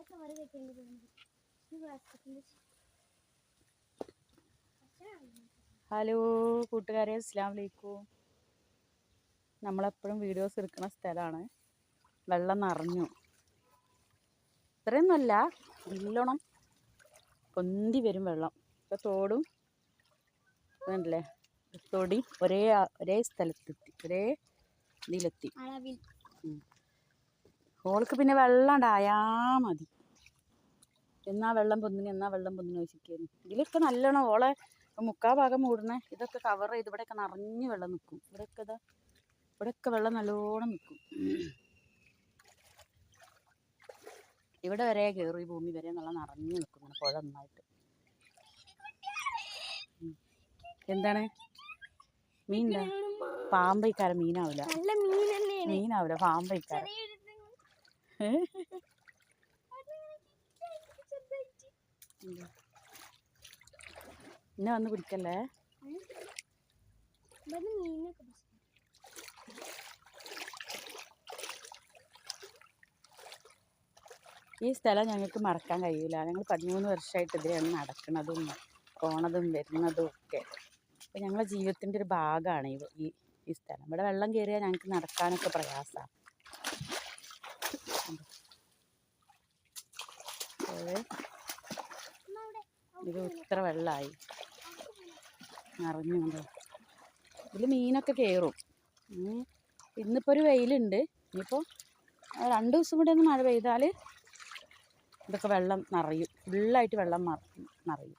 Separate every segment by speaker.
Speaker 1: ഒക്കെ വറി വെക്കേണ്ടി വരുന്നത്. ഈ പ്ലാസ്റ്റിക്കിന്റെ
Speaker 2: ഹലോ കൂട്ടുകാരെ അസ്ലാം വലൈക്കും. നമ്മളെപ്പോഴും വീഡിയോസ് എടുക്കുന്ന സ്ഥലമാണ് വെള്ളം നിറഞ്ഞു. ഇത്രയൊന്നുമല്ല നല്ലോണം പൊന്തി വരും വെള്ളം. ഇപ്പോൾ തോടും വേണ്ടല്ലേ തൊടി ഒരേ ഒരേ സ്ഥലത്തെത്തി ഒരേ ഇതിലെത്തി. ഓൾക്ക് പിന്നെ വെള്ളം ഉണ്ടായാ മതി. എന്നാ വെള്ളം പൊന്നിന് എന്നാ വെള്ളം പൊന്നിന് വെച്ചിരിക്കുന്നു ഇതിലൊക്കെ നല്ലോണം ഓളെ മുക്കാ ഭാഗം മൂടണേ ഇതൊക്കെ കവർ ചെയ്ത് ഇവിടെയൊക്കെ നിറഞ്ഞ് വെള്ളം നിൽക്കും. ഇവിടെയൊക്കെ ഇതാ ഇവിടെയൊക്കെ വെള്ളം നല്ലോണം നിൽക്കും. ഇവിടെ വരെ കയറി ഭൂമി വരെ നല്ല നിറഞ്ഞു നിൽക്കും ഇങ്ങനെ പുഴ നന്നായിട്ട്. എന്താണ്? മീൻ പാമ്പയിക്കാരം മീനാവില്ല മീനാവില്ല പാമ്പയിക്കാരം ഏ എന്താ? എന്നെ വന്ന്
Speaker 1: കുടിക്കല്ലേ.
Speaker 2: ഈ സ്ഥലം ഞങ്ങൾക്ക് മറക്കാൻ കഴിയില്ല ഞങ്ങൾ പതിമൂന്ന് വർഷമായിട്ട് ഇതിലാണ് നടക്കുന്നതും പോണതും വരുന്നതും ഒക്കെ. അപ്പോൾ ഞങ്ങളുടെ ജീവിതത്തിന്റെ ഒരു ഭാഗമാണ് ഈ ഈ സ്ഥലം. ഇവിടെ വെള്ളം കയറിയാൽ ഞങ്ങൾക്ക് നടക്കാനൊക്കെ പ്രയാസമാണ്. ഇത് ഇത്ര വെള്ളമായി നിറഞ്ഞുണ്ട്? ഇതിൽ മീനൊക്കെ കയറും. ഇന്നിപ്പോൾ ഒരു വെയിലുണ്ട്. ഇനിയിപ്പോൾ രണ്ട് ദിവസം കൂടെ ഒന്ന് മഴ പെയ്താൽ ഇതൊക്കെ വെള്ളം നിറയും. ഫുള്ളായിട്ട് വെള്ളം നിറയും.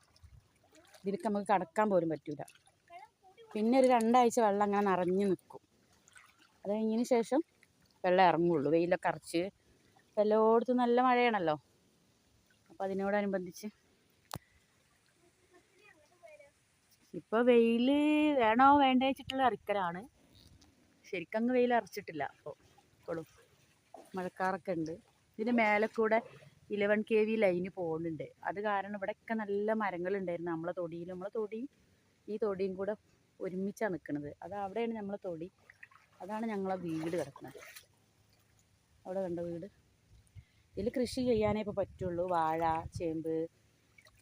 Speaker 2: ഇതിലേക്ക് നമുക്ക് കടക്കാൻ പോലും പറ്റൂല. പിന്നെ ഒരു രണ്ടാഴ്ച വെള്ളം അങ്ങനെ നിറഞ്ഞു നിൽക്കും അത് കഴിഞ്ഞതിന് ശേഷം വെള്ളം ഇറങ്ങുള്ളൂ. വെയിലൊക്കെ അറച്ച് ഇപ്പം എല്ലായിടത്തും നല്ല മഴയാണല്ലോ. അപ്പം അതിനോടനുബന്ധിച്ച്. ഇപ്പോൾ വെയിൽ വേണോ വേണ്ടേ വെച്ചിട്ടുള്ള ഇറക്കലാണ് ശരിക്കങ്ങ് വെയിൽ അറച്ചിട്ടില്ല അപ്പോൾ ഇപ്പോഴും മഴക്കാറൊക്കെ ഉണ്ട്. ഇതിന് മേലെ കൂടെ ഇലവൻ കെ വി ലൈന് പോകുന്നുണ്ട് അത് കാരണം ഇവിടെയൊക്കെ നല്ല മരങ്ങളുണ്ടായിരുന്നു നമ്മളെ തൊടിയിൽ നമ്മളെ തൊടി ഈ തൊടിയും കൂടെ ഒരുമിച്ചാണ് നിൽക്കുന്നത് അത് അവിടെയാണ് നമ്മളെ തൊടി. അതാണ് ഞങ്ങളെ വീട് കിടക്കുന്നത്. അവിടെ കണ്ട വീട്? ഇതിൽ കൃഷി ചെയ്യാനേ ഇപ്പോൾ പറ്റുള്ളൂ. വാഴ ചേമ്പ്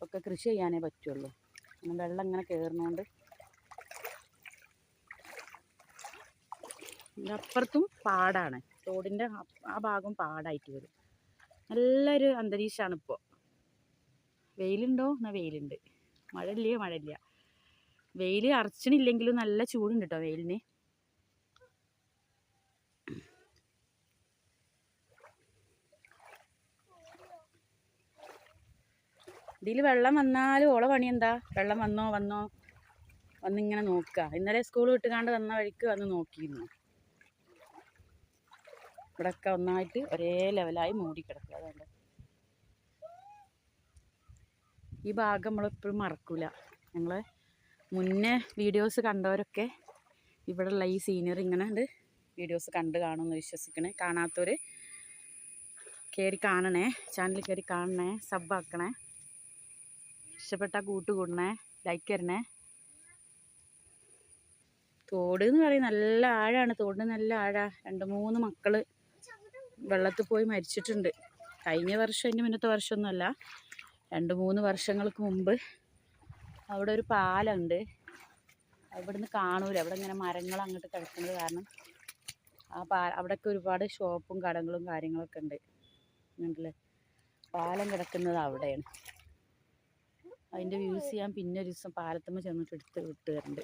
Speaker 2: ഒക്കെ കൃഷി ചെയ്യാനേ പറ്റുള്ളൂ. വെള്ളം ഇങ്ങനെ കയറുന്നതുകൊണ്ട് അപ്പുറത്തും പാടാണ്. തോടിന്റെ ആ- ഭാഗം പാടായിട്ട് വരും. നല്ലൊരു അന്തരീക്ഷമാണ് ഇപ്പോൾ വെയിലുണ്ടോ? എന്നാൽ വെയിലുണ്ട്. മഴ ഇല്ലേ മഴ ഇല്ല വെയിൽ അറച്ചണില്ലെങ്കിലും നല്ല ചൂടുണ്ട് കേട്ടോ വെയിലിന്. ഇതിൽ വെള്ളം വന്നാലും ഓളെ പണി എന്താ? വെള്ളം വന്നോ വന്നോ? വന്നിങ്ങനെ നോക്കുക ഇന്നലെ സ്കൂൾ വിട്ടുകാണ്ട് വന്ന വഴിക്ക് വന്ന് നോക്കിയിരുന്നു. ഇവിടെയൊക്കെ ഒന്നായിട്ട് ഒരേ ലെവലായി മൂടി കിടക്കുക. അതുകൊണ്ട് ഈ ഭാഗം നമ്മളെപ്പോഴും മറക്കൂല. ഞങ്ങൾ മുന്നേ വീഡിയോസ് കണ്ടവരൊക്കെ ഇവിടെയുള്ള ഈ സീനിയർ ഇങ്ങനെ ഉണ്ട് വീഡിയോസ് കണ്ട് കാണുമെന്ന് വിശ്വസിക്കണേ. കാണാത്തവർ കയറി കാണണേ ചാനൽ കയറി കാണണേ സബ്ബാക്കണേ ഇഷ്ടപ്പെട്ട കൂട്ടുകൂടണേ ലൈക്ക് തരണേ. തോട് എന്ന് പറയും നല്ല ആഴാണ് തോടിന് നല്ല ആഴ. രണ്ട് മൂന്ന് മക്കൾ വെള്ളത്തിൽ പോയി മരിച്ചിട്ടുണ്ട്. കഴിഞ്ഞ വർഷം അതിന്റെ മുന്നത്തെ വർഷമൊന്നുമല്ല. രണ്ട് മൂന്ന് വർഷങ്ങൾക്ക് മുമ്പ് അവിടെ ഒരു പാലമുണ്ട്. അവിടുന്ന് കാണൂല. അവിടെ ഇങ്ങനെ മരങ്ങൾ അങ്ങോട്ട് കിടക്കുന്നത് കാരണം ആ പാ അവിടെയൊക്കെ ഒരുപാട് ഷോപ്പും കടകളും കാര്യങ്ങളൊക്കെ ഉണ്ട്. ഉണ്ടല്ലേ പാലം കിടക്കുന്നത് അവിടെയാണ്. അതിന്റെ വ്യൂസ് ചെയ്യാൻ പിന്നെ ഒരു ദിവസം പാലത്തുമ്മ ചെന്നിട്ട് എടുത്ത് വിട്ട് തരുന്നുണ്ട്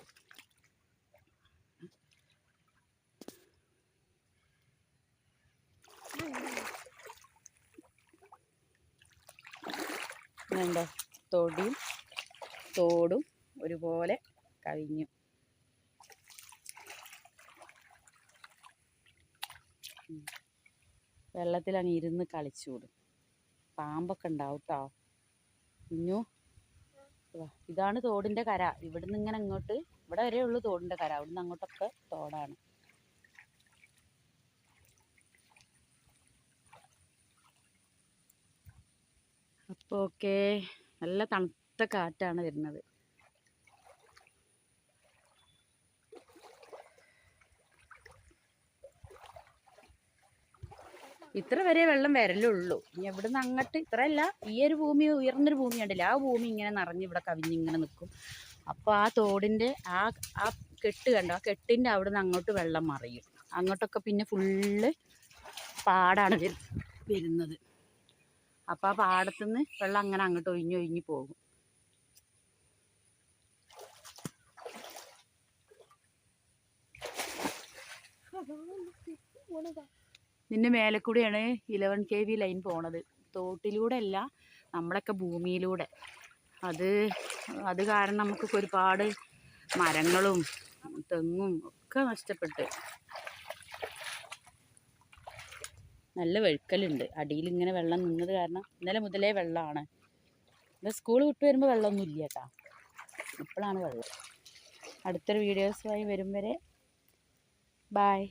Speaker 2: വേണ്ട തൊടിയും തോടും ഒരുപോലെ കഴിഞ്ഞു. ഉം. വെള്ളത്തിലങ്ങ് ഇരുന്ന് കളിച്ചുകൂടും പാമ്പൊക്കെ ഉണ്ടാവും കേട്ടോ കുഞ്ഞു. ഇതാണ് തോടിന്റെ കര. ഇവിടുന്ന് ഇങ്ങനെ അങ്ങോട്ട് ഇവിടെ വരെ ഉള്ളു തോടിന്റെ കര. അവിടുന്ന് അങ്ങോട്ടൊക്കെ തോടാണ്. അപ്പൊ ഓക്കെ നല്ല തണുത്ത കാറ്റാണ് വരുന്നത്. ഇത്ര വരെ വെള്ളം വരലുള്ളൂ ഇനി എവിടുന്ന് അങ്ങോട്ട് ഇത്രയല്ല ഈ ഒരു ഭൂമി ഉയർന്നൊരു ഭൂമി ഉണ്ടല്ലോ ആ ഭൂമി ഇങ്ങനെ നിറഞ്ഞ് ഇവിടെ കവിഞ്ഞിങ്ങനെ നിൽക്കും അപ്പോൾ ആ തോടിന്റെ ആ ആ കെട്ട് കണ്ടോ ആ കെട്ടിന്റെ അവിടുന്ന് അങ്ങോട്ട് വെള്ളം മറിയും അങ്ങോട്ടൊക്കെ പിന്നെ ഫുള്ള് പാടാണ് വരുന്നത് അപ്പോൾ ആ പാടത്തുനിന്ന് വെള്ളം അങ്ങനെ അങ്ങോട്ട് ഒഴിഞ്ഞൊഴിഞ്ഞ് പോകും
Speaker 1: പോണതാ
Speaker 2: ഇതിന്റെ മേലെ കൂടിയാണ് ഇലവൻ കെ വി ലൈൻ പോണത്. തോട്ടിലൂടെ അല്ല നമ്മളൊക്കെ ഭൂമിയിലൂടെ. അത് അത് കാരണം നമുക്കൊക്കെ ഒരുപാട് മരങ്ങളും തെങ്ങും ഒക്കെ നഷ്ടപ്പെട്ട്. നല്ല വെഴുക്കലുണ്ട്. അടിയിൽ ഇങ്ങനെ വെള്ളം നിന്നത് കാരണം ഇന്നലെ മുതലേ വെള്ളമാണ് ഇത് സ്കൂൾ വിട്ട് വരുമ്പോൾ വെള്ളമൊന്നും ഇല്ല കേട്ടോ ഇപ്പോഴാണ് വെള്ളം. അടുത്തൊരു വീഡിയോസുമായി വരും വരെ. ബായ്